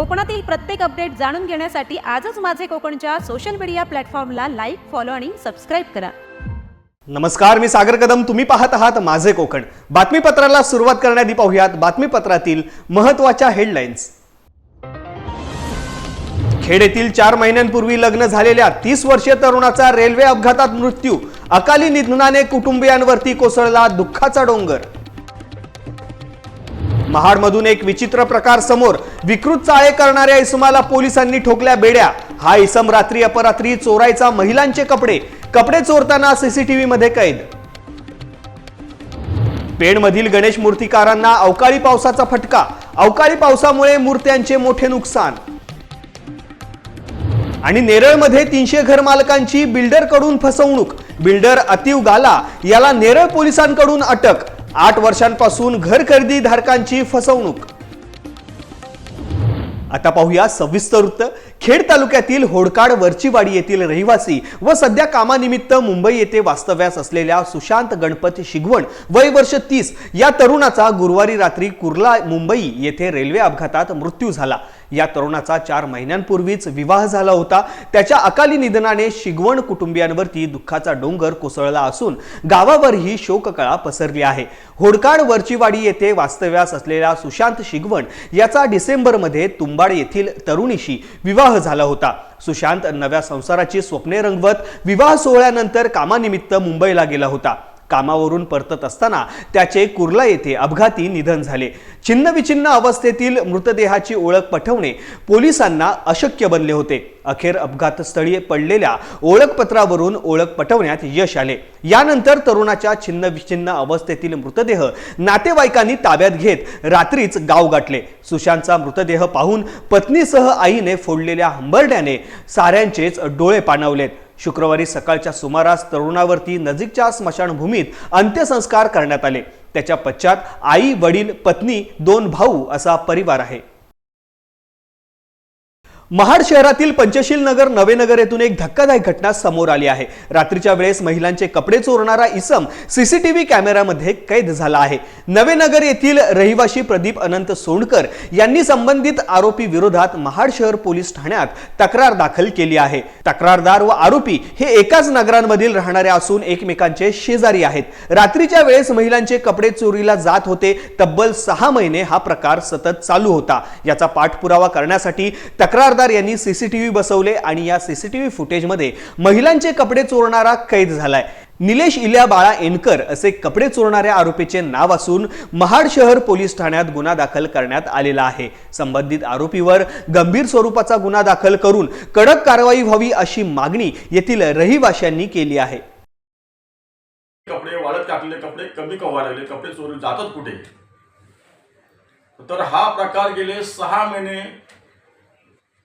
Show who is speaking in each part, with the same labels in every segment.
Speaker 1: कोकणातील प्रत्येक अपडेट जाणून घेण्यासाठी आजच माझे कोकणच्या सोशल मीडिया प्लॅटफॉर्मला लाईक फॉलो आणि सबस्क्राईब करा.
Speaker 2: नमस्कार मी सागर कदम. तुम्ही पाहत आहात माझे कोकण. बातमीपत्राला सुरुवात करण्याआधी पाहूयात बातमीपत्रातील महत्त्वाच्या हेडलाईन्स खेड येथील चार महिन्यांपूर्वी लग्न झालेल्या तीस वर्षीय तरुणाचा रेल्वे अपघातात मृत्यू. अकाली निधनाने कुटुंबियांवरती कोसळला दुःखाचा डोंगर. महाडमधून एक विचित्र प्रकार समोर विकृत चाळे करणाऱ्या इसमाला पोलिसांनी ठोकल्या बेड्या. हा इसम रात्री अपरात्री चोरायचा महिलांचे कपडे. कपडे चोरताना सीसीटीव्ही मध्ये कैद. पेणमधील गणेश मूर्तिकारांना अवकाळी पावसाचा फटका. अवकाळी पावसामुळे मूर्त्यांचे मोठे नुकसान. आणि नेरळमध्ये तीनशे घर मालकांची बिल्डरकडून फसवणूक. बिल्डर अतिव गाला याला नेरळ पोलिसांकडून अटक. आठ वर्षांपासून घर खरेदी धारकांची फसवणूक. आता पाहूया सविस्तर वृत्त. खेड तालुक्यातील होडकाड वरचीवाडी येथील रहिवासी व सध्या कामानिमित्त मुंबई येथे वास्तव्यास असलेल्या सुशांत गणपत शिगवण वय वर्ष तीस या तरुणाचा गुरुवारी रात्री कुर्ला मुंबई येथे रेल्वे अपघातात मृत्यू झाला. या तरुणाचा चार महिन्यांपूर्वीच विवाह झाला होता. त्याच्या अकाली निधनाने शिगवण कुटुंबियांवरती दुःखाचा डोंगर कोसळला असून गावावरही शोककळा पसरली आहे. होडकाड वरचीवाडी येथे वास्तव्यास असलेल्या सुशांत शिगवण याचा डिसेंबरमध्ये तुंबाड येथील तरुणीशी विवाह झाला होता. सुशांत नव्या संसाराची स्वप्ने रंगवत विवाह सोहळ्यानंतर कामानिमित्त मुंबईला गेला होता. कामावरून परतत असताना त्याचे कुर्ला येथे अपघाती निधन झाले. छिन्नविछिन्न अवस्थेतील मृतदेहाची ओळख पटवणे पोलिसांना अशक्य बनले होते. अखेर अपघातस्थळी पडलेल्या ओळखपत्रावरून ओळख पटवण्यात यश आले. यानंतर तरुणाच्या छिन्नविछिन्न अवस्थेतील मृतदेह नातेवाईकांनी ताब्यात घेत रात्रीच गाव गाठले. सुशांतचा मृतदेह पाहून पत्नीसह आईने फोडलेल्या हंबरड्याने साऱ्यांचेच डोळे पाणावलेत. शुक्रवारी सकाळच्या सुमारास तरुणावरती नजीकच्या स्मशानभूमीत अंत्यसंस्कार करण्यात आले. त्याच्या पश्चात आई वडील पत्नी दोन भाऊ असा परिवार आहे. महाड शहरातील पंचशील नगर नवेनगर येथून एक धक्कादायक घटना समोर आली आहे. रात्रीच्या वेळेस महिलांचे कपडे चोरणारा इसम सीसीटीव्ही कॅमेऱ्यामध्ये कैद झाला आहे. नवेनगर येथील रहिवाशी प्रदीप अनंत सोंडकर यांनी संबंधित आरोपी विरोधात महाड शहर पोलीस ठाण्यात तक्रार दाखल केली आहे. तक्रारदार व आरोपी हे एकाच नगरांमधील राहणारे असून एकमेकांचे शेजारी आहेत. रात्रीच्या वेळेस महिलांचे कपडे चोरीला जात होते. तब्बल सहा महिने हा प्रकार सतत चालू होता. याचा पाठपुरावा करण्यासाठी तक्रार तक्रारदार यांनी सीसीटीव्ही बसवले आणि या सीसीटीव्ही फुटेजमध्ये महिलांचे कपडे चोरणारा कैद झालाय. निलेश इल्या बाळा एनकर असे कपडे चोरणाऱ्या आरोपीचे नाव असून महाड शहर पोलीस ठाण्यात गुन्हा दाखल करण्यात आलेला आहे. संबंधित आरोपीवर गंभीर स्वरूपाचा गुन्हा दाखल करून कडक कारवाई व्हावी अशी मागणी येथील रहिवाशांनी केली आहे.
Speaker 3: कपडे वाढत टाकले कपडे कमी कवा लागले कपडे चोरून जातात कुठे? तर हा प्रकार गेले सहा महिने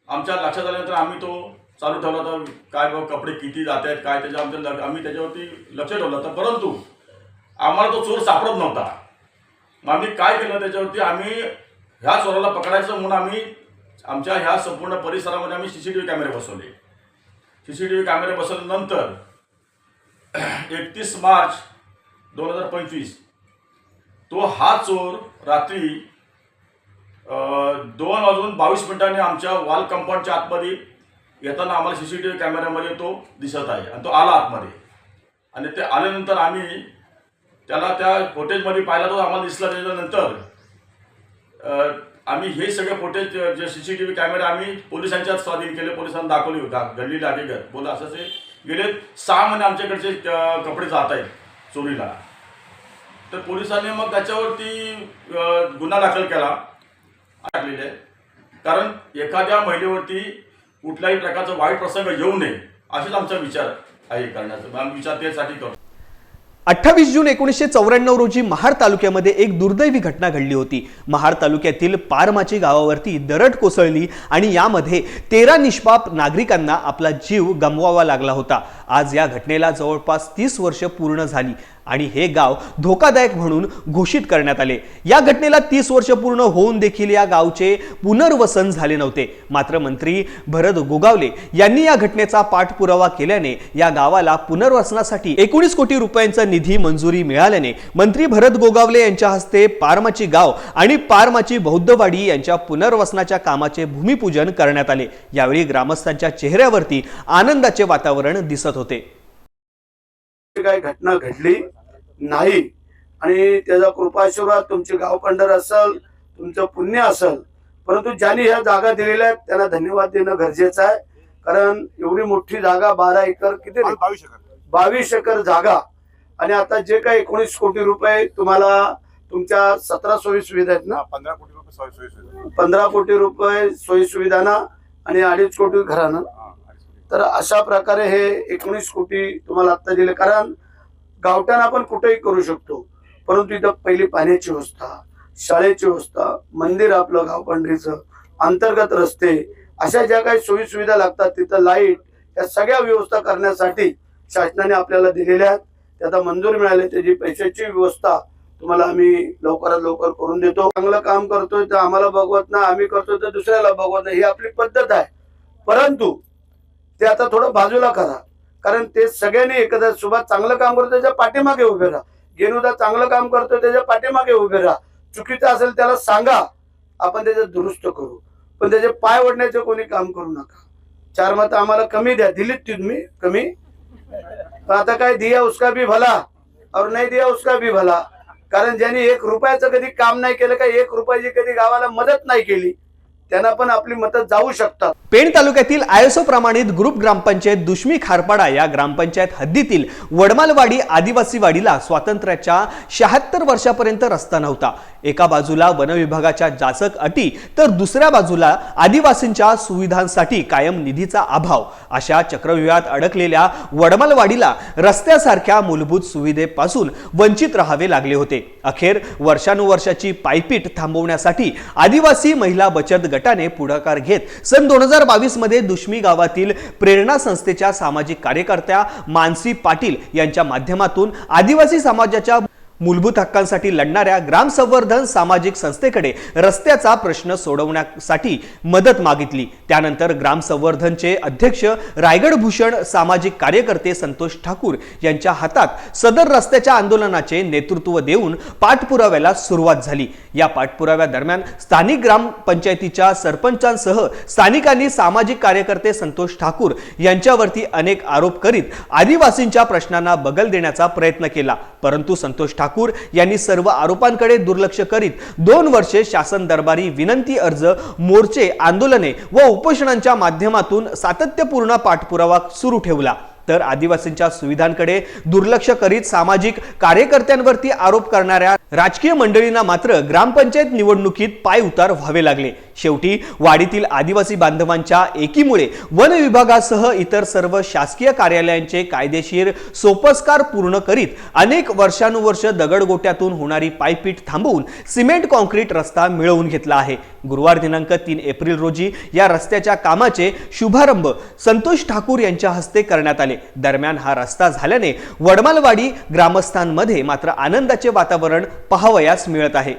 Speaker 3: आमच्या लक्षात आल्यानंतर आम्ही तो चालू ठेवला तर काय बाबा कपडे किती जात आहेत काय त्याच्या आमच्या लग- आम्ही त्याच्यावरती लक्ष ठेवलं होतं. परंतु आम्हाला तो चोर सापडत नव्हता. मग आम्ही काय केलं त्याच्यावरती? आम्ही ह्या चोराला पकडायचं म्हणून आम्ही आमच्या ह्या संपूर्ण परिसरामध्ये आम्ही सी सी टी व्ही कॅमेरे बसवले. सी सी टी व्ही कॅमेरे बसवल्यानंतर एकतीस मार्च दोन हजार पंचवीस तो हा चोर रात्री दोन वाजून बावीस मिनिटांनी आमच्या वॉल कंपाऊंडच्या आतमध्ये येताना आम्हाला सी सी टी व्ही कॅमेऱ्यामध्ये तो दिसत आहे आणि तो आला आतमध्ये. आणि ते आल्यानंतर आम्ही त्याला त्या फुटेजमध्ये पाहिला तो आम्हाला दिसला त्याच्यानंतर. आम्ही हे सगळे फुटेज जे सी सी टी व्ही कॅमेरे आम्ही पोलिसांच्याच स्वाधीन केले पोलिसांना दाखवले होते. घडलेले आहे घर बोला असं ते गेले सहा महिने आमच्याकडचे कपडे जात आहेत चोरीला. तर पोलिसांनी मग त्याच्यावरती गुन्हा दाखल केला. टाकलेले आहे कारण एखाद्या महिलेवरती कुठल्याही प्रकारचा वाईट प्रसंग येऊ नये असेच आमचा विचार आहे करण्याचा. आम्ही विचार त्यासाठी करतो.
Speaker 2: अठ्ठावीस जून एकोणीसशे चौऱ्याण्णव रोजी महाड तालुक्यामध्ये एक दुर्दैवी घटना घडली होती. महाड तालुक्यातील पारमाची गावावरती दरड कोसळली आणि यामध्ये तेरा निष्पाप नागरिकांना आपला जीव गमवावा लागला होता. आज या घटनेला जवळपास तीस वर्ष पूर्ण झाली. आणि हे गाव धोकादायक म्हणून घोषित करण्यात आले. या घटनेला तीस वर्ष पूर्ण होऊन देखील या गावचे पुनर्वसन झाले नव्हते. मात्र मंत्री भरत गोगावले यांनी या घटनेचा पाठपुरावा केल्याने या गावाला पुनर्वसनासाठी एकोणीस कोटी रुपयांचा निधी मंजुरी मिळाल्याने मंत्री भरत गोगावले यांच्या हस्ते पारमाची गाव आणि पारमाची बौद्धवाडी यांच्या पुनर्वसनाच्या कामाचे भूमिपूजन करण्यात आले. यावेळी ग्रामस्थांच्या चेहऱ्यावरती आनंदाचे वातावरण दिसत होते.
Speaker 4: काही घटना घडली नाही. आणि त्याचा कृपाशीर्वाद तुमचे गाव पंढर असेल तुमचं पुण्य असेल. परंतु ज्यांनी ह्या जागा दिलेल्या आहेत त्यांना धन्यवाद देणं गरजेचं आहे. कारण एवढी मोठी जागा बारा एकर किती?
Speaker 5: बावीस एकर.
Speaker 4: बावीस एकर जागा. आणि आता जे काही एकोणीस कोटी रुपये तुम्हाला तुमच्या सतरा सोयी सुविधा आहेत ना?
Speaker 5: पंधरा कोटी रुपये सुविधा
Speaker 4: पंधरा कोटी रुपये सोयी सुविधाना आणि अडीच कोटी घरानं. तर अशा प्रकारे हे एकोणीस कोटी तुम्हाला आत्ता दिले. कारण गावठाण आपण कुठेही करू शकतो. परंतु इथं पहिली पाण्याची व्यवस्था शाळेची व्यवस्था मंदिर आपलं गावपांढरीचं अंतर्गत रस्ते अशा ज्या काही सोयी सुविधा लागतात तिथं लाइट या सगळ्या व्यवस्था करण्यासाठी शासनाने आपल्याला दिलेल्या आहेत. ते मंजूर मिळाले त्याची पैशाची व्यवस्था तुम्हाला आम्ही लवकरात लवकर करून देतो. चांगलं काम करतोय तर आम्हाला बघवत ना आम्ही करतोय तर दुसऱ्याला बघवत नाही ही आपली पद्धत आहे. परंतु ते आता थोडं बाजूला करा. कारण ते सगळ्यांनी एकत्र सुभाष चांगलं काम करतो त्याच्या पाठीमागे उभे राहा. गेनुदा चांगलं काम करतो त्याच्या पाठीमागे उभे राहा. चुकीचं असेल त्याला सांगा. आपण त्याचं दुरुस्त करू. पण त्याचे पाय ओढण्याचे कोणी काम करू नका. चार मत आम्हाला कमी द्या. दिलीत तुम्ही? कमी? आता काय दिया उसका भी भला. और नाही दिया उसका भी भला. कारण ज्यांनी एक रुपयाचं कधी काम नाही केलं का एक रुपयाची कधी गावाला मदत नाही केली त्यांना पण आपली मतं जाऊ शकतात.
Speaker 2: पेण तालुक्यातील आयएसओ प्रमाणित ग्रुप ग्रामपंचायत दुश्मी खारपाडा या ग्रामपंचायत हद्दीतील वडमालवाडी आदिवासी वाडीला स्वातंत्र्याच्या शहात्तर वर्षापर्यंत रस्ता नव्हता. एका बाजूला वनविभागाच्या जाचक अटी तर दुसऱ्या बाजूला आदिवासींच्या सुविधांसाठी कायम निधीचा अभाव. अशा चक्रव्यूहात अडकलेल्या वडमालवाडीला रस्त्यासारख्या मूलभूत सुविधेपासून वंचित राहावे लागले होते. अखेर वर्षानुवर्षाची पायपीट थांबवण्यासाठी आदिवासी महिला बचत गटाने पुढाकार घेत सन दोन हजार बावीसमध्ये दुश्मी गावातील प्रेरणा संस्थेच्या सामाजिक कार्यकर्त्या मानसी पाटील यांच्या माध्यमातून आदिवासी समाजाच्या मूलभूत हक्कांसाठी लढणाऱ्या ग्रामसंवर्धन सामाजिक संस्थेकडे रस्त्याचा प्रश्न सोडवण्यासाठी मदत मागितली. त्यानंतर ग्रामसंवर्धनचे अध्यक्ष रायगड भूषण सामाजिक कार्यकर्ते संतोष ठाकूर यांच्या हातात सदर रस्त्याच्या आंदोलनाचे नेतृत्व देऊन पाठपुराव्याला सुरुवात झाली. या पाठपुराव्यादरम्यान स्थानिक ग्रामपंचायतीच्या सरपंचांसह स्थानिकांनी सामाजिक कार्यकर्ते संतोष ठाकूर यांच्यावरती अनेक आरोप करीत आदिवासींच्या प्रश्नांना बगल देण्याचा प्रयत्न केला. परंतु संतोष ठाकूर यांनी सर्व आरोपांकडे दुर्लक्ष करीत दोन वर्षे शासन दरबारी विनंती अर्ज मोर्चे आंदोलने व उपोषणांच्या माध्यमातून सातत्यपूर्ण पाठपुरावा सुरू ठेवला. तर आदिवासींच्या सुविधांकडे दुर्लक्ष करीत सामाजिक कार्यकर्त्यांवरती आरोप करणाऱ्या राजकीय मंडळींना मात्र ग्रामपंचायत निवडणुकीत पाय उतार व्हावे लागले. शेवटी वाडीतील आदिवासी बांधवांच्या एकीमुळे वन विभागासह इतर सर्व शासकीय कार्यालयांचे कायदेशीर सोपस्कार पूर्ण करीत अनेक वर्षानुवर्ष दगडगोट्यातून होणारी पायपीट थांबवून सिमेंट कॉन्क्रीट रस्ता मिळवून घेतला आहे. गुरुवार दिनांक तीन एप्रिल रोजी या रस्त्याच्या कामाचे शुभारंभ संतोष ठाकूर यांच्या हस्ते करण्यात आले. दरम्यान हा रस्ता झाल्याने वडमालवाडी ग्रामस्थांमध्ये मात्र आनंदाचे वातावरण पाहावयास मिळत आहे.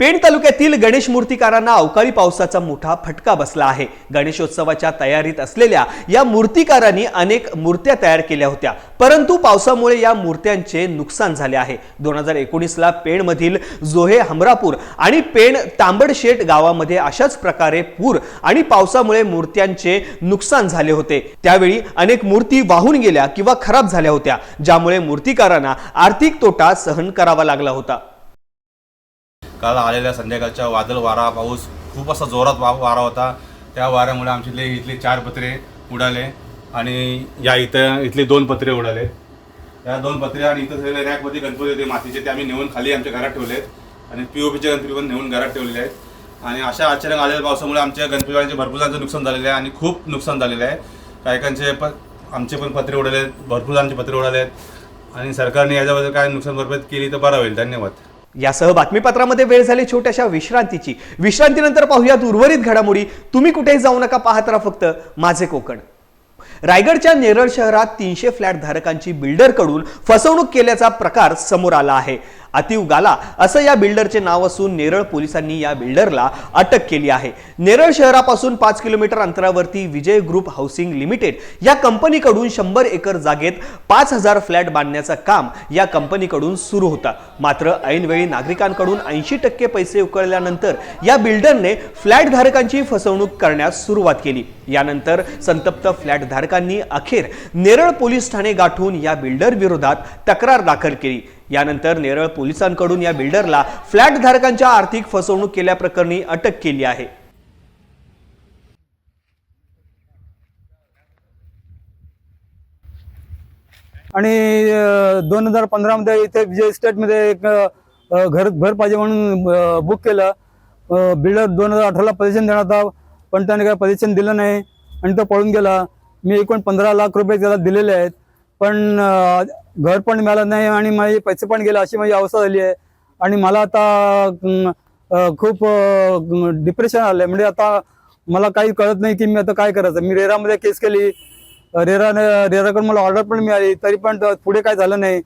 Speaker 2: पेण तालुक्यातील गणेश मूर्तिकारांना अवकाळी पावसाचा मोठा फटका बसला आहे. गणेशोत्सवाच्या तयारीत असलेल्या या मूर्तिकारांनी अनेक मूर्त्या तयार केल्या होत्या. परंतु पावसामुळे या मूर्त्यांचे नुकसान झाले आहे. दोन हजार एकोणीसला पेणमधील जोहे हमरापूर आणि पेण तांबडशेट गावामध्ये अशाच प्रकारे पूर आणि पावसामुळे मूर्त्यांचे नुकसान झाले होते. त्यावेळी अनेक मूर्ती वाहून गेल्या किंवा खराब झाल्या होत्या ज्यामुळे मूर्तिकारांना आर्थिक तोटा सहन करावा लागला होता.
Speaker 5: काल आलेल्या संध्याकाळच्या वादळ वारा पाऊस खूप असा जोरात वा वारा होता. त्या वाऱ्यामुळे आमचे इथले चार पत्रे उडाले आणि या इथं इथले दोन पत्रे उडाले. या दोन पत्रे आणि इथं सगळे रॅकमध्ये गणपती होते मातीचे ते आम्ही नेऊन खाली आमच्या घरात ठेवले आहेत. आणि पी ओ पीचे गणपती पण नेऊन घरात ठेवलेले आहेत. आणि अशा अचानक आलेल्या पावसामुळे आमच्या गणपतीवाड्याचे भरपूर जणांचं नुकसान झालेलं आहे आणि खूप नुकसान झालेलं आहे. काहीकांचे पण आमचे पण पत्रे उडाले आहेत भरपूर जणांचे पत्रे उडाले आहेत. आणि सरकारने याच्याबद्दल काय नुकसान भरपाई केली तर बरं होईल. धन्यवाद.
Speaker 2: यासह बातमीपत्रामध्ये वेळ झाली छोट्याशा विश्रांतीची. विश्रांतीनंतर पाहूयात उर्वरित घडामोडी. तुम्ही कुठेही जाऊ नका पाहत राहा फक्त माझे कोकण. रायगडच्या नेरळ शहरात तीनशे फ्लॅट धारकांची बिल्डरकडून फसवणूक केल्याचा प्रकार समोर आला आहे. अतिव गाला असं या बिल्डरचे नाव असून नेरळ पोलिसांनी या बिल्डरला अटक केली आहे. नेरळ शहरापासून पाच किलोमीटर अंतरावरती विजय ग्रुप हाऊसिंग लिमिटेड या कंपनीकडून शंभर एकर जागेत पाच हजार फ्लॅट बांधण्याचं काम या कंपनीकडून सुरू होतं. मात्र ऐनवेळी नागरिकांकडून ऐंशी टक्के पैसे उकळल्यानंतर या बिल्डरने फ्लॅट धारकांची फसवणूक करण्यास सुरुवात केली. यानंतर संतप्त फ्लॅट धारकांनी अखेर नेरळ पोलीस ठाणे गाठून या बिल्डर विरोधात तक्रार दाखल केली. यानंतर नेरळ पोलिसांकडून या बिल्डरला फ्लॅट धारकांच्या आर्थिक फसवणूक केल्याप्रकरणी अटक केली आहे.
Speaker 6: आणि दोन हजार पंधरामध्ये इथे विजय इस्टेटमध्ये एक घर घर पाहिजे म्हणून बुक केलं. बिल्डर दोन हजार अठराला पजेशन देणार होता पण त्याने काय पजेशन दिलं नाही. आणि तो पळून गेला. मी एकूण पंधरा लाख रुपये त्याला दिलेले आहेत. पण घर पण मिळालं नाही आणि माझे पैसे पण गेले अशी माझी अवस्था झाली आहे. आणि मला आता खूप डिप्रेशन आलं म्हणजे आता मला काही कळत नाही की मी आता काय करायचं. मी रेरामध्ये केस केली. रेरा रेराकडून मला ऑर्डर पण मिळाली. तरी पण पुढे काय झालं नाही.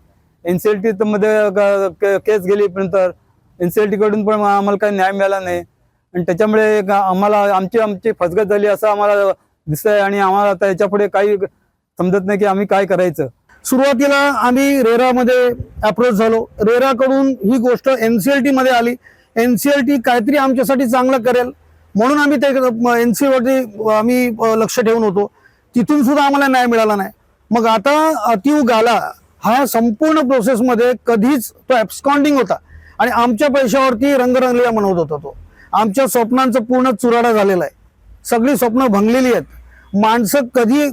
Speaker 6: एनसीएलटी मध्ये ग- केस गेली नंतर एनसीएलटी कडून पण आम्हाला काही न्याय मिळाला नाही. आणि त्याच्यामुळे आम्हाला आमची आमची फसगत झाली असं आम्हाला दिसतंय. आणि आम्हाला आता याच्यापुढे काही समजत नाही की आम्ही काय करायचं.
Speaker 7: सुरुवातीला आम्ही रेरामध्ये अप्रोच झालो. रेराकडून ही गोष्ट एनसीएलटी मध्ये आली. एनसीएलटी काहीतरी आमच्यासाठी चांगलं करेल. म्हणून आम्ही ते एनसी आम्ही लक्ष ठेवून होतो. तिथून सुद्धा आम्हाला न्याय मिळाला नाही. मग आता अतिव गाला हा संपूर्ण प्रोसेसमध्ये कधीच तो ॲब्स्कॉन्डिंग होता. आणि आमच्या पैशावरती रंगरंगलेला म्हणवत होता तो. आमच्या स्वप्नांचं पूर्ण चुराडा झालेला आहे. सगळी स्वप्न भंगलेली आहेत. माणसं कधी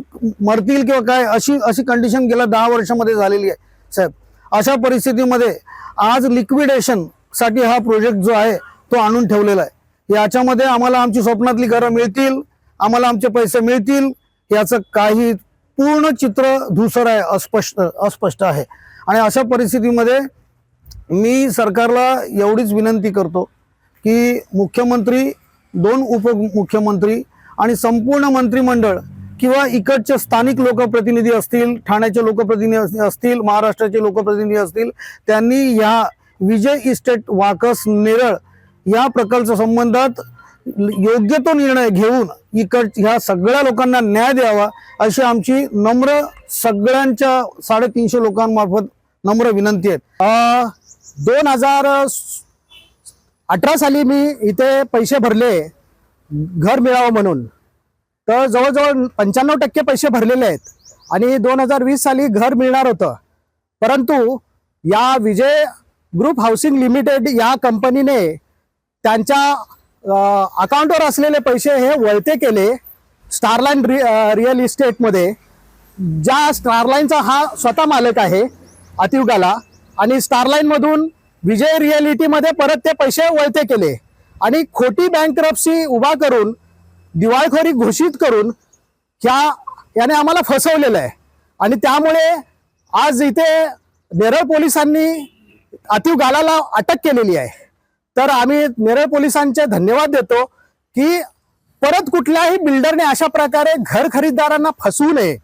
Speaker 7: मरतील किंवा काय अशी अशी कंडिशन गेल्या दहा वर्षामध्ये झालेली आहे साहेब. अशा परिस्थितीमध्ये आज लिक्विडेशनसाठी हा प्रोजेक्ट जो आहे तो आणून ठेवलेला आहे. याच्यामध्ये आम्हाला आमची स्वप्नातली घरं मिळतील आम्हाला आमचे पैसे मिळतील याचं काही पूर्ण चित्र धुसर आहे अस्पष्ट अस्पष्ट आहे. आणि अशा परिस्थितीमध्ये मी सरकारला एवढीच विनंती करतो की मुख्यमंत्री दोन उपमुख्यमंत्री आणि संपूर्ण मंत्रिमंडळ किंवा इकडचे स्थानिक लोकप्रतिनिधी असतील ठाण्याचे लोकप्रतिनिधी असतील महाराष्ट्राचे लोकप्रतिनिधी असतील त्यांनी या विजय इस्टेट वाकस नेरळ या प्रकल्प संबंधात योग्य तो निर्णय घेऊन इकड ह्या सगळ्या लोकांना न्याय द्यावा अशी आमची नम्र सगळ्यांच्या साडेतीनशे लोकांमार्फत नम्र विनंती आहे. दोन हजार अठरा साली मी इथे पैसे भरले घर मिळावं म्हणून. तर जवळजवळ पंच्याण्णव टक्के पैसे भरलेले आहेत. आणि दोन हजार वीस साली घर मिळणार होतं. परंतु या विजय ग्रुप हाऊसिंग लिमिटेड या कंपनीने त्यांच्या अकाउंटवर असलेले पैसे हे वळते केले स्टारलाईन रि रिअल इस्टेटमध्ये ज्या स्टारलाईनचा हा स्वतः मालक आहे अतिवगाला आणि स्टारलाईनमधून विजय रिअलिटीमध्ये परत ते पैसे वळते केले. आणि खोटी बँक उभा करून दिवाळखोरी घोषित करून ह्या याने आम्हाला फसवलेलं आहे. आणि त्यामुळे आज इथे नेरळ पोलिसांनी अतिव गालाला अटक केलेली आहे. तर आम्ही नेरळ पोलिसांचे धन्यवाद देतो की परत कुठल्याही बिल्डरने अशा प्रकारे घर खरीददारांना फसवू नये.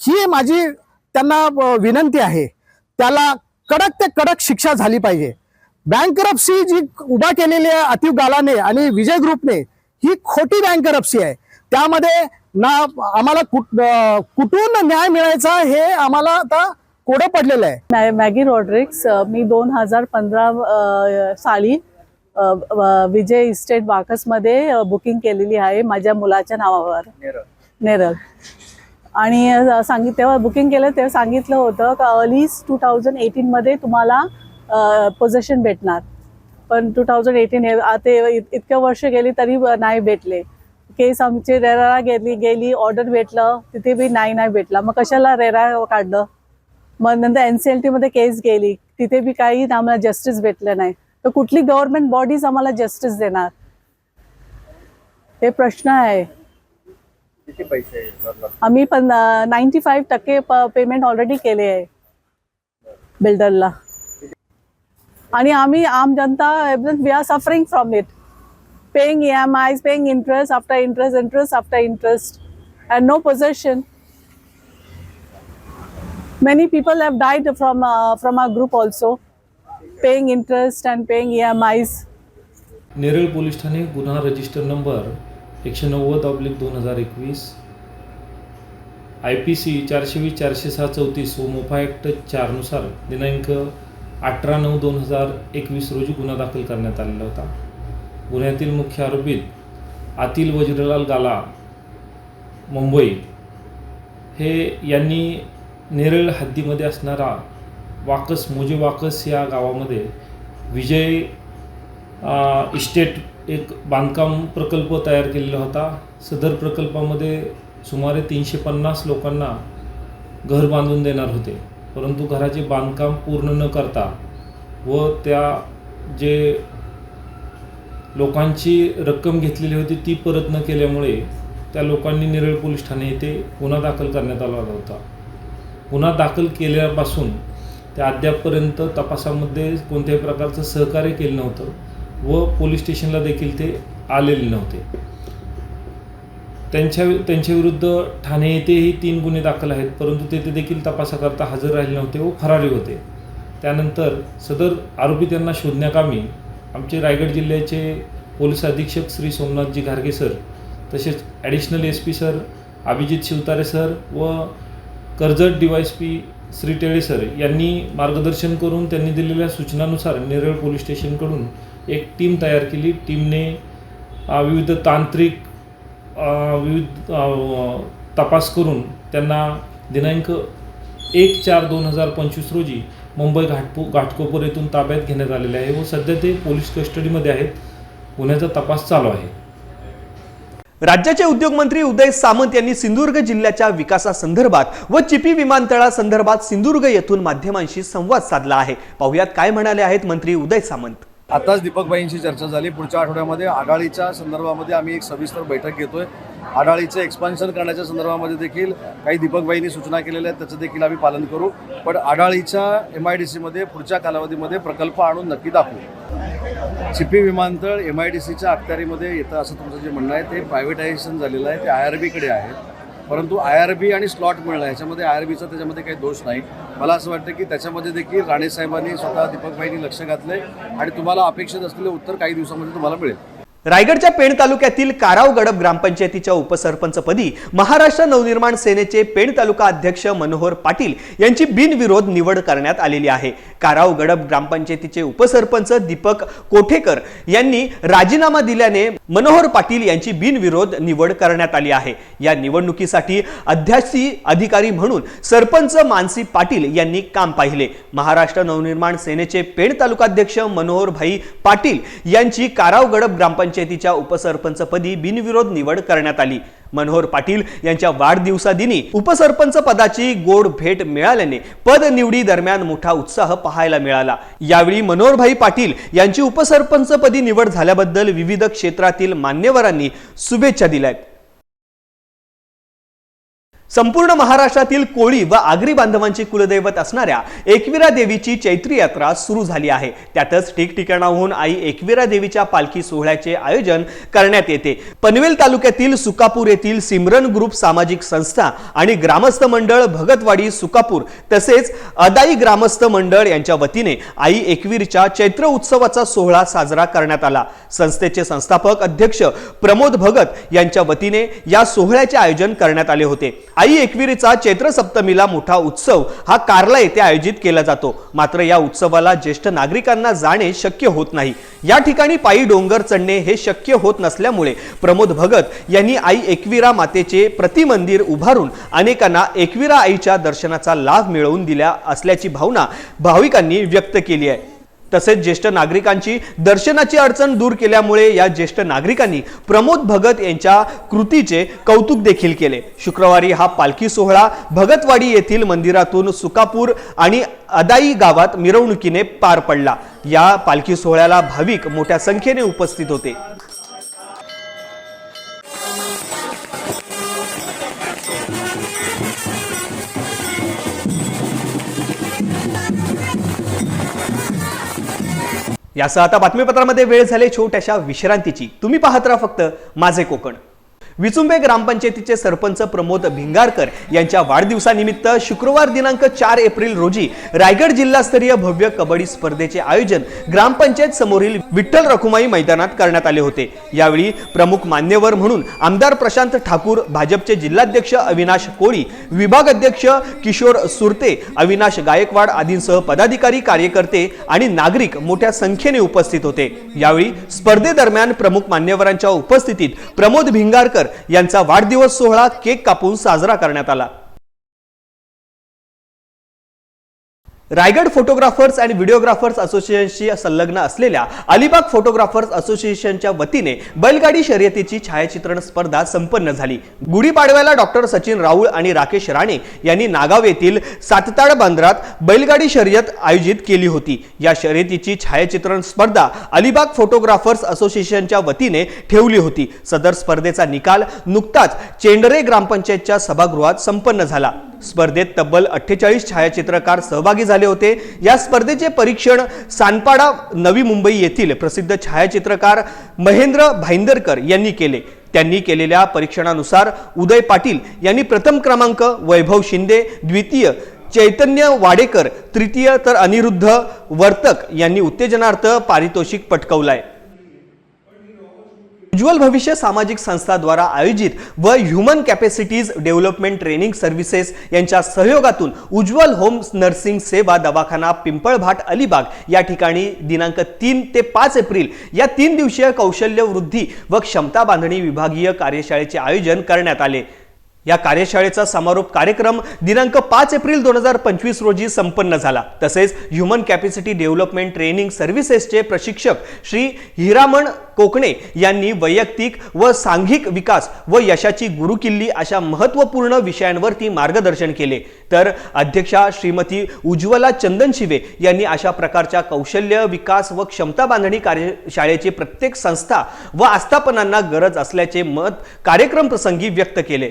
Speaker 7: ही माझी त्यांना विनंती आहे. त्याला कडक ते कडक शिक्षा झाली पाहिजे. बँक करप्सी जी उभा केलेली आहे अतिव गालाने आणि विजय ग्रुपने ही खोटी बँक करप्सी आहे. त्यामध्ये ना आम्हाला कुठ कुठून न्याय मिळायचा हे आम्हाला आता कोडं पडलेलं आहे.
Speaker 8: मॅगी रॉड्रिक्स मी दोन हजार पंधरा साली विजय इस्टेट वाकसमध्ये बुकिंग केलेली आहे माझ्या मुलाच्या नावावर. नेरळ. आणि सांगित तेव्हा बुकिंग केलं तेव्हा सांगितलं होतं का अर्ली टू थाउजंड एटीनमध्ये तुम्हाला पोझिशन भेटणार. पण टू थाउजंड एटीन हे आता इत- इतकं वर्ष गेली तरी नाही भेटले. केस आमची रेराला गेली गेली ऑर्डर भेटलं तिथे बी नाही नाही भेटला. मग कशाला रेरा काढलं? मग नंतर एन सी एल टीमध्ये केस गेली. तिथे बी काही आम्हाला जस्टिस भेटलं नाही. तर कुठली गव्हर्नमेंट बॉडीज आम्हाला जस्टिस देणार? हे प्रश्न आहे. आम्ही पण नाईन्टी फाईव्ह टक्के पेमेंट ऑलरेडी केले आहे. बिल्डरला. आणि आम्ही आम जनता we are suffering from it paying E M Is paying interest after interest interest after interest and no possession Many people have died from uh, from our group also, paying interest and paying M EMIs.
Speaker 9: Neral police Thane गुन्हा register number एकशे नव्वद oblique दोन हजार एकवीस. I P C चारशे वीस चारशे सहा चौतीस व मोफा ॲक्ट चारनुसार दिनांक अठरा नऊ दोन हजार एकवीस रोजी गुन्हा दाखल करण्यात आलेला होता. गुन्ह्यातील मुख्य आरोपीत आतिल वज्रलाल गाला मुंबई. हे यांनी नेरळ हद्दीमध्ये असणारा वाकस मोजे वाकस या गावामध्ये विजय इस्टेट एक बांधकाम प्रकल्प तयार केलेला होता. सदर प्रकल्पामध्ये सुमारे तीनशे पन्नास लोकांना घर बांधून देणार होते. परंतु घराचे बांधकाम पूर्ण न करता व त्या जे लोकांची रक्कम घेतलेली होती ती परत न केल्यामुळे त्या लोकांनी नेरळ पोलीस ठाणे येथे गुन्हा दाखल करण्यात आला होता. गुन्हा दाखल केल्यापासून ते अद्यापपर्यंत तपासामध्ये कोणत्याही प्रकारचं सहकार्य केलं नव्हतं व पोलीस स्टेशनला देखील ते आलेले नव्हते. त्यांच्या त्यांच्याविरुद्ध ठाणे येथेही तीन गुन्हे दाखल आहेत. परंतु तेथे देखील तपासाकरता हजर राहिले नव्हते व फरारी होते. त्यानंतर सदर आरोपी त्यांना शोधण्याकामी आमचे रायगड जिल्ह्याचे पोलीस अधीक्षक श्री सोमनाथजी घारगे सर तसेच additional S P sir Abhijit Shivtare sir व Karjat D Y S P Shri Tele sir यांनी मार्गदर्शन करून त्यांनी दिलेल्या सूचनानुसार नेरळ पोलीस स्टेशनकडून एक टीम तयार केली. टीमने विविध तांत्रिक विविध तपास करून त्यांना दिनांक एक चार दोन हजार पंचवीस रोजी मुंबई घाटपो घाटकोपर येथून ताब्यात घेण्यात आलेले आहे व सध्या ते पोलीस कस्टडीमध्ये आहेत. गुन्ह्याचा तपास चालू आहे.
Speaker 2: राज्याचे उद्योगमंत्री उदय सामंत यांनी सिंधुदुर्ग जिल्ह्याच्या विकासासंदर्भात व चिपी विमानतळासंदर्भात सिंधुदुर्ग येथून माध्यमांशी संवाद साधला आहे. पाहुयात काय म्हणाले आहेत मंत्री उदय सामंत.
Speaker 10: आताच दीपकबाईंशी चर्चा झाली. पुढच्या आठवड्यामध्ये आढाळीच्या संदर्भामध्ये आम्ही एक सविस्तर बैठक घेतोय. आढाळीचं एक्सपान्शन करण्याच्या संदर्भामध्ये देखील काही दीपकबाईंनी सूचना केलेल्या आहेत त्याचं देखील आम्ही पालन करू. पण आढाळीच्या एम आय डी सीमध्ये पुढच्या कालावधीमध्ये प्रकल्प आणून नक्की दाखवू. चिपी विमानतळ एम आय डी सीच्या अखत्यारीमध्ये येतं असं तुमचं जे म्हणणं आहे ते प्रायव्हेटायझेशन झालेलं आहे ते आय आर बीकडे आहे. परंतु आय आर बी आणि स्लॉट मिळणं ह्याच्यामध्ये आय आर बीचा त्याच्यामध्ये काही दोष नाही. मला असं वाटतं की त्याच्यामध्ये देखील राणेसाहेबांनी स्वतः दीपकबाईंनी लक्ष घातलंय आणि तुम्हाला अपेक्षित असलेलं उत्तर काही दिवसामध्ये तुम्हाला मिळेल.
Speaker 2: रायगडच्या पेण तालुक्यातील काराव गडप ग्रामपंचायतीच्या उपसरपंचपदी महाराष्ट्र नवनिर्माण सेनेचे पेण तालुका अध्यक्ष मनोहर पाटील यांची बिनविरोध निवड करण्यात आलेली आहे. काराव गडप ग्रामपंचायतीचे उपसरपंच दीपक कोठेकर यांनी राजीनामा दिल्याने मनोहर पाटील यांची बिनविरोध निवड करण्यात आली आहे. या निवडणुकीसाठी अध्यासी अधिकारी म्हणून सरपंच मानसी पाटील यांनी काम पाहिले. महाराष्ट्र नवनिर्माण सेनेचे पेण तालुकाध्यक्ष मनोहरभाई पाटील यांची काराव गडप ग्रामपंचायतीच्या उपसरपंचपदी बिनविरोध निवड करण्यात आली. मनोहर पाटील यांच्या वाढदिवसादिनी उपसरपंच पदाची गोड भेट मिळाल्याने पद निवडी दरम्यान मोठा उत्साह पाहायला मिळाला. यावेळी मनोहरभाई पाटील यांची उपसरपंचपदी निवड झाल्याबद्दल विविध क्षेत्रातील मान्यवरांनी शुभेच्छा दिल्यात. संपूर्ण महाराष्ट्रातील कोळी व आगरी बांधवांची कुलदैवत असणाऱ्या एकविरा देवीची चैत्री यात्रा सुरू झाली आहे. त्यातच ठिकठिकाणाहून आई एकविरा देवीच्या पालखी सोहळ्याचे आयोजन करण्यात येते. पनवेल तालुक्यातील सुकापूर येथील सिमरन ग्रुप सामाजिक संस्था आणि ग्रामस्थ मंडळ भगतवाडी सुकापूर तसेच अदाई ग्रामस्थ मंडळ यांच्या वतीने आई एकवीरच्या चैत्र उत्सवाचा सोहळा साजरा करण्यात आला. संस्थेचे संस्थापक अध्यक्ष प्रमोद भगत यांच्या वतीने या सोहळ्याचे आयोजन करण्यात आले होते. आई एकविरीचा चैत्र सप्तमीला मोठा उत्सव हा कार्ला येथे आयोजित केला जातो. मात्र या उत्सवाला ज्येष्ठ नागरिकांना जाणे शक्य होत नाही. या ठिकाणी पायी डोंगर चढणे हे शक्य होत नसल्यामुळे प्रमोद भगत यांनी आई एकविरा मातेचे प्रतिमंदिर उभारून अनेकांना एकविरा आईच्या दर्शनाचा लाभ मिळवून दिल्या असल्याची भावना भाविकांनी व्यक्त केली आहे. तसेच ज्येष्ठ नागरिकांची दर्शनाची अडचण दूर केल्यामुळे या ज्येष्ठ नागरिकांनी प्रमोद भगत यांच्या कृतीचे कौतुक देखील केले. शुक्रवारी हा पालखी सोहळा भगतवाडी येथील मंदिरातून सुकापूर आणि अदाई गावात मिरवणुकीने पार पडला. या पालखी सोहळ्याला भाविक मोठ्या संख्येने उपस्थित होते. यासह आता बातमीपत्रामध्ये वेळ झाले छोट्याशा विश्रांतीची. तुम्ही पाहत राहा फक्त माझे कोकण. विचुंबे ग्रामपंचायतीचे सरपंच प्रमोद भिंगारकर यांच्या वाढदिवसानिमित्त शुक्रवार दिनांक चार एप्रिल रोजी रायगड जिल्हास्तरीय भव्य कबड्डी स्पर्धेचे आयोजन ग्रामपंचायत समोरील विठ्ठल रखुमाई मैदानात करण्यात आले होते. यावेळी प्रमुख मान्यवर म्हणून आमदार प्रशांत ठाकूर भाजपचे जिल्हाध्यक्ष अविनाश कोळी विभाग अध्यक्ष किशोर सुरते अविनाश गायकवाड आदींसह पदाधिकारी कार्यकर्ते आणि नागरिक मोठ्या संख्येने उपस्थित होते. यावेळी स्पर्धेदरम्यान प्रमुख मान्यवरांच्या उपस्थितीत प्रमोद भिंगारकर यांचा वाढदिवस सोहळा केक कापून साजरा करण्यात आला. रायगड फोटोग्राफर्स आणि व्हिडिओग्राफर्स असोसिएशनशी संलग्न असलेल्या अलिबाग फोटोग्राफर्स असोसिएशनच्या वतीने बैलगाडी शर्यतीची छायाचित्रण स्पर्धा संपन्न झाली. गुढीपाडव्याला डॉक्टर सचिन राऊळ आणि राकेश राणे यांनी नागाव येथील सातताड बांद्रात बैलगाडी शर्यत आयोजित केली होती. या शर्यतीची छायाचित्रण स्पर्धा अलिबाग फोटोग्राफर्स असोसिएशनच्या वतीने ठेवली होती. सदर स्पर्धेचा निकाल नुकताच चेंडरे ग्रामपंचायतच्या सभागृहात संपन्न झाला. स्पर्धेत तब्बल अठ्ठेचाळीस छायाचित्रकार सहभागी झाले होते. या स्पर्धेचे परीक्षण सानपाडा नवी मुंबई येथील प्रसिद्ध छायाचित्रकार महेंद्र भाईंदरकर यांनी केले. त्यांनी केलेल्या परीक्षणानुसार उदय पाटील यांनी प्रथम क्रमांक वैभव शिंदे द्वितीय चैतन्य वाडेकर तृतीय तर अनिरुद्ध वर्तक यांनी उत्तेजनार्थ पारितोषिक पटकवलाय. उज्ज्वल भविष्य सामाजिक संस्थाद्वारा आयोजित व human capacities development training services यांच्या सहयोगातून उज्ज्वल होम नर्सिंग सेवा दवाखाना पिंपळभाट अलिबाग या ठिकाणी दिनांक तीन ते पाच एप्रिल या तीन दिवसीय कौशल्य वृद्धी व क्षमता बांधणी विभागीय कार्यशाळेचे आयोजन करण्यात आले. या कार्यशाळेचा समारोप कार्यक्रम दिनांक पाच एप्रिल दोन हजार पंचवीस रोजी संपन्न झाला. तसेच ह्युमन कॅपॅसिटी डेव्हलपमेंट ट्रेनिंग सर्व्हिसेसचे प्रशिक्षक श्री हिरामण कोकणे यांनी वैयक्तिक व सांघिक विकास व यशाची गुरुकिल्ली अशा महत्त्वपूर्ण विषयांवरती मार्गदर्शन केले. तर अध्यक्षा श्रीमती उज्ज्वला चंदनशिवे यांनी अशा प्रकारच्या कौशल्य विकास व क्षमता बांधणी कार्यशाळेची प्रत्येक संस्था व आस्थापनांना गरज असल्याचे मत कार्यक्रम प्रसंगी व्यक्त केले.